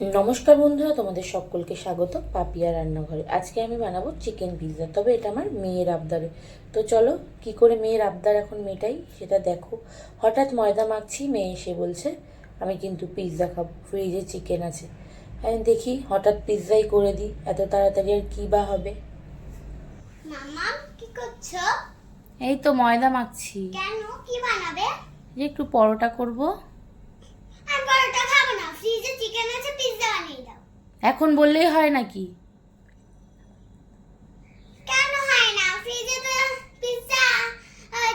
নমস্কার বন্ধুরা তোমাদের সকলকে স্বাগত পাপিয়া রান্নাঘরে। আজকে আমি বানাবো চিকেন পিৎজা তবে এটা আমার মেয়ের আবদারে। তো চলো কি করে মেয়ের আবদার এখন মেটাই সেটা দেখো। হঠাৎ ময়দা মাখছি মেয়ে এসে বলছে আমি কিন্তু পিৎজা খাব ফ্রিজে চিকেন আছে। আমি দেখি হঠাৎ পিৎজাই করে দিই এত তাড়াতাড়ি আর কী বা হবে? মামা কি করছ? এই তো ময়দা মাখছি। কেন? কি বানাবে? যে একটু পরোটা করব আর পরোটা খাব না ফ্রিজে চিকেন আছে পিৎজা বানিয়ে দাও এখন বললেই হয় নাকি? কেন হয় না? ফ্রিজে তো পিৎজা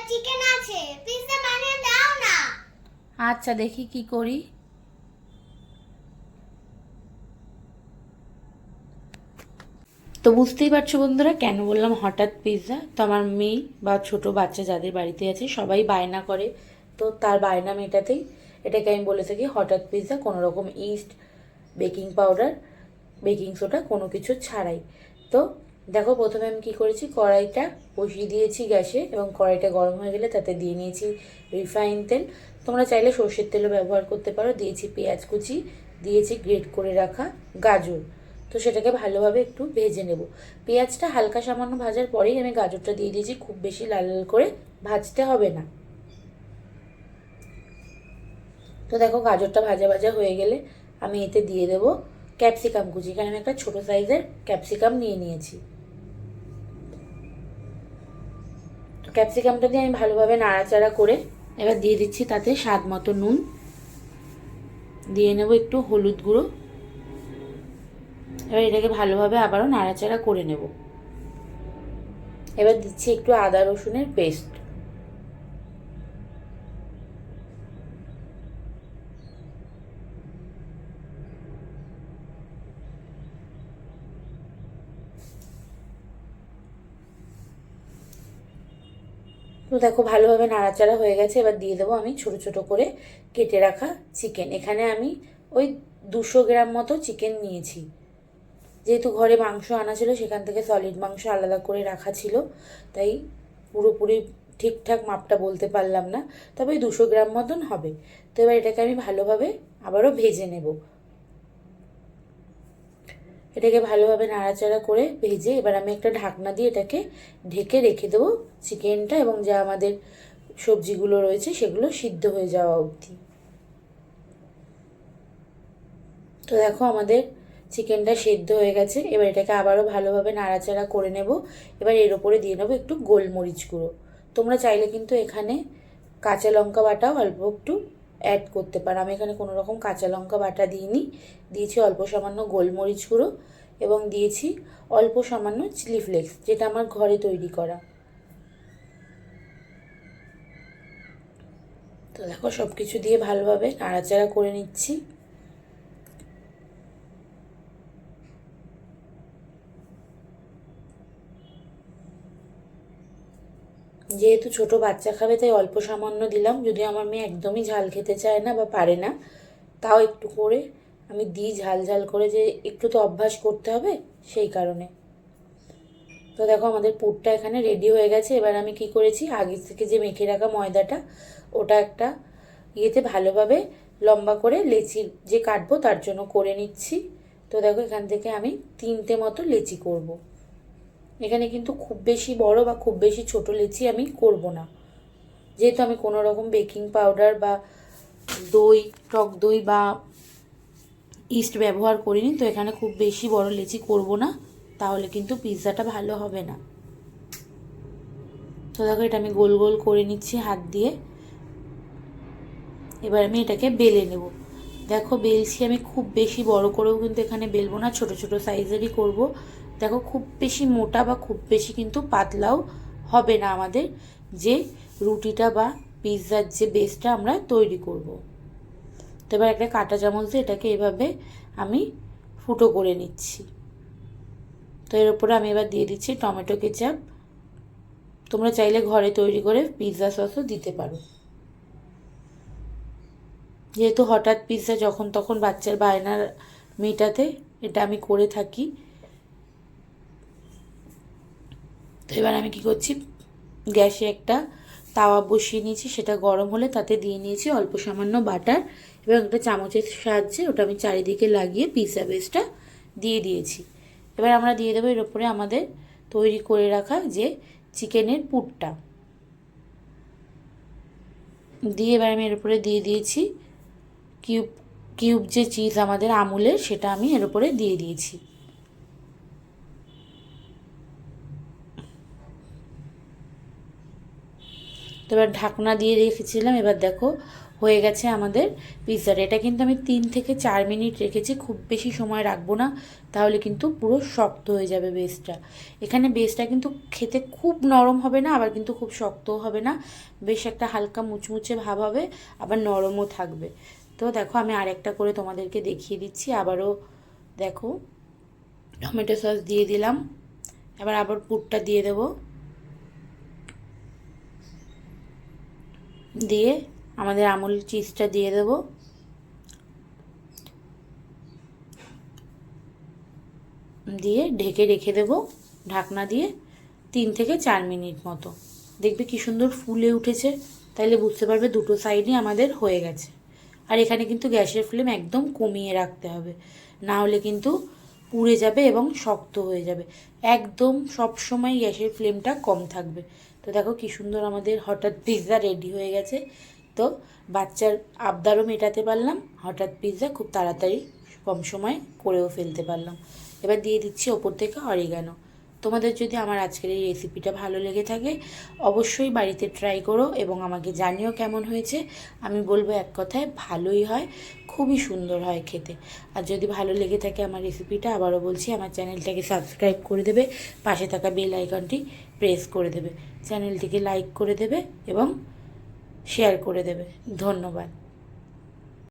চিকেন আছে। পিৎজা বানিয়ে দাও না। আচ্ছা দেখি কি করি। তো বুঝতেই পারছ বন্ধুরা কেন বললাম হঠাৎ পিৎজা তো আমার মেয়ে বা ছোট বাচ্চা যাদের বাড়িতে আছে সবাই বায়না করে। তো তার বায়না মেটাতেই এটাকে আমি বলে থাকি হঠাৎ পিৎজা কোনো রকম yeast baking powder baking soda কোনো কিছু ছাড়াই। তো দেখো প্রথমে আমি কি করেছি, কড়াইটা বসিয়ে দিয়েছি গ্যাসে এবং কড়াইটা গরম হয়ে গেলে তাতে দিয়ে নিয়েছি রিফাইন তেল। তোমরা চাইলে সর্ষের তেলও ব্যবহার করতে পারো। দিয়েছি পেঁয়াজ কুচি, দিয়েছি গ্রেট করে রাখা গাজর। তো সেটাকে ভালোভাবে একটু ভেজে নেব। পেঁয়াজটা হালকা সামান্য ভাজার পরেই আমি গাজরটা দিয়ে দিয়েছি, খুব বেশি লাল লাল করে ভাজতে হবে না। তো দেখো গাজরটা ভাজা ভাজা হয়ে গেলে আমি এতে দিয়ে দেবো ক্যাপসিকাম কুচি, এখানে একটা ছোটো সাইজের ক্যাপসিকাম নিয়ে নিয়েছি। ক্যাপসিকামটা দিয়ে আমি ভালোভাবে নাড়াচাড়া করে এবার দিয়ে দিচ্ছি তাতে স্বাদ মতো নুন। দিয়ে নেব একটু হলুদ গুঁড়ো। এবার এটাকে ভালোভাবে আবারও নাড়াচাড়া করে নেব। এবার দিচ্ছি একটু আদা রসুনের পেস্ট। তো দেখো, ভালোভাবে নাড়াচাড়া হয়ে গেছে। এবার দিয়ে দেবো আমি ছোট ছোট করে কেটে রাখা চিকেন এখানে আমি ওই দুশো গ্রাম মতো চিকেন নিয়েছি। যেহেতু ঘরে মাংস আনা ছিল, সেখান থেকে সলিড মাংস আলাদা করে রাখা ছিল। তাই পুরোপুরি ঠিকঠাক মাপটা বলতে পারলাম না। তবে দুশো গ্রাম মতন হবে। তো এবার এটাকে আমি ভালোভাবে আবারও ভেজে নেব। এটাকে ভালোভাবে নাড়াচাড়া করে ভেজে এবার আমি একটা ঢাকনা দিয়ে এটাকে ঢেকে রেখে দেবো চিকেনটা এবং যা আমাদের সবজিগুলো রয়েছে সেগুলো সিদ্ধ হয়ে যাওয়া অবধি। তো দেখো আমাদের চিকেনটা সেদ্ধ হয়ে গেছে, এবার এটাকে আবারও ভালোভাবে নাড়াচাড়া করে নেব। এবার এর ওপরে দিয়ে নেব একটু গোলমরিচ গুঁড়ো। তোমরা চাইলে কিন্তু এখানে কাঁচা লঙ্কা বাটাও অল্প একটু অ্যাড করতে পারো। আমি এখানে কোনো রকম কাঁচা লঙ্কা বাটা দিইনি। দিয়েছি অল্প সামান্য গোলমরিচ গুঁড়ো এবং দিয়েছি অল্প সামান্য চিলি ফ্লেক্স যেটা আমার ঘরে তৈরি করা। তো দেখো সব কিছু দিয়ে ভালোভাবে নাড়াচাড়া করে নিচ্ছি। যেহেতু ছোট বাচ্চা খাবে, তাই অল্প সামান্য দিলাম। যদি আমার মেয়ে একদমই ঝাল খেতে চায় না বা পারে না, তাও একটু করে আমি দিই ঝাল ঝাল করে যে একটু তো অভ্যাস করতে হবে সেই কারণে। তো দেখো আমাদের পুরটা এখানে রেডি হয়ে গেছে। এবার আমি কি করেছি? আগে থেকে যে মেখে রাখা ময়দাটা, ওটা একটা ইয়েতে ভালোভাবে লম্বা করে লেচি যে কাটবো তার জন্য করে নিচ্ছি। তো দেখো এখান থেকে আমি তিনটে মতো লেচি করব। এখানে কিন্তু খুব বেশি বড় বা খুব বেশি ছোট লেচি আমি করব না। যেহেতু আমি কোনো রকম বেকিং পাউডার বা দই, টক দই বা ইস্ট ব্যবহার করিনি, তো এখানে খুব বেশি বড় লেচি করব না, তাহলে কিন্তু পিৎজাটা ভালো হবে না। তো দেখো, এটা আমি গোল গোল করে নিচ্ছি হাত দিয়ে। এবার আমি এটাকে বেলে নেব। দেখো, বেলছি আমি খুব বেশি বড় করেও কিন্তু এখানে বেলবো না, ছোট ছোট সাইজেরই করব। দেখো, খুব বেশি মোটা বা খুব বেশি কিন্তু পাতলাও হবে না আমাদের যে রুটিটা বা পিৎজার যে বেসটা আমরা তৈরি করব। তো এবার একটা কাঁটা চামচ দিয়ে এটাকে এভাবে আমি ফুটো করে নিচ্ছি। তো এর উপরে আমি এবার দিয়ে দিচ্ছি টমেটো কেচাপ। তোমরা চাইলে ঘরে তৈরি করে পিৎজা সসও দিতে পারো। যেহেতু হঠাৎ পিৎজা যখন তখন বাচ্চার বায়নার মেটাতে এটা আমি করে থাকি তো এবার আমি কি করছি? গ্যাসে একটা তাওয়া বসিয়ে নিয়েছি, সেটা গরম হলে তাতে দিয়ে নিয়েছি অল্প সামান্য বাটার এবং একটা চামচের সাহায্যে ওটা আমি চারিদিকে লাগিয়ে পিৎজা বেসটা দিয়ে দিয়েছি। এবার আমরা দিয়ে দেবো এর ওপরে আমাদের তৈরি করে রাখা যে চিকেনের পুরটা। দিয়ে এবার আমি এর উপরে দিয়ে দিয়েছি কিউব কিউব যে চিজ আমাদের আমুলের, সেটা আমি এর উপরে দিয়ে দিয়েছি। তো এবার ঢাকনা দিয়ে রেখেছিলাম, এবার দেখো হয়ে গেছে আমাদের পিৎজাটা এটা কিন্তু আমি তিন থেকে চার মিনিট রেখেছি, খুব বেশি সময় রাখব না, তাহলে কিন্তু পুরো শক্ত হয়ে যাবে বেসটা এখানে বেসটা কিন্তু খেতে খুব নরম হবে না, আবার কিন্তু খুব শক্তও হবে না, বেশ একটা হালকা মুচমুচে ভাব হবে, আবার নরমও থাকবে। তো দেখো আমি আরেকটা করে তোমাদেরকে দেখিয়ে দিচ্ছি, আবারও দেখো টমেটো সস দিয়ে দিলাম, এবার আবার পুরটা দিয়ে দেবো। দিয়ে আমাদের আমুল চিজটা দিয়ে দেবো। দিয়ে ঢেকে রেখে দেবো ঢাকনা দিয়ে তিন থেকে চার মিনিট মতো। দেখবে কি সুন্দর ফুলে উঠেছে, তাইলে বুঝতে পারবে দুটো সাইডই আমাদের হয়ে গেছে। আর এখানে কিন্তু গ্যাসের ফ্লেম একদম কমিয়ে রাখতে হবে। না হলে কিন্তু পুড়ে যাবে এবং শক্ত হয়ে যাবে। একদম সব সময় গ্যাসের ফ্লেমটা কম থাকবে। তো দেখো কি সুন্দর আমাদের হঠাৎ পিৎজা রেডি হয়ে গেছে। তো বাচ্চার আবদারও মেটাতে পারলাম, হঠাৎ পিৎজা খুব তাড়াতাড়ি কম সময় করেও ফেলতে পারলাম। এবার দিয়ে দিচ্ছি ওপর থেকে অরিগানো তোমাদের যদি আমার আজকের এই রেসিপিটা ভালো লেগে থাকে, অবশ্যই বাড়িতে ট্রাই করো এবং আমাকে জানিও কেমন হয়েছে। আমি বলব এক কথায়, ভালোই হয়, খুবই সুন্দর হয় খেতে। আর যদি ভালো লেগে থাকে আমার রেসিপিটা আবারও বলছি, আমার চ্যানেলটাকে সাবস্ক্রাইব করে দেবে, পাশে থাকা বেল আইকনটি প্রেস করে দেবে। চ্যানেলটিকে লাইক করে দেবে এবং শেয়ার করে দেবে। ধন্যবাদ।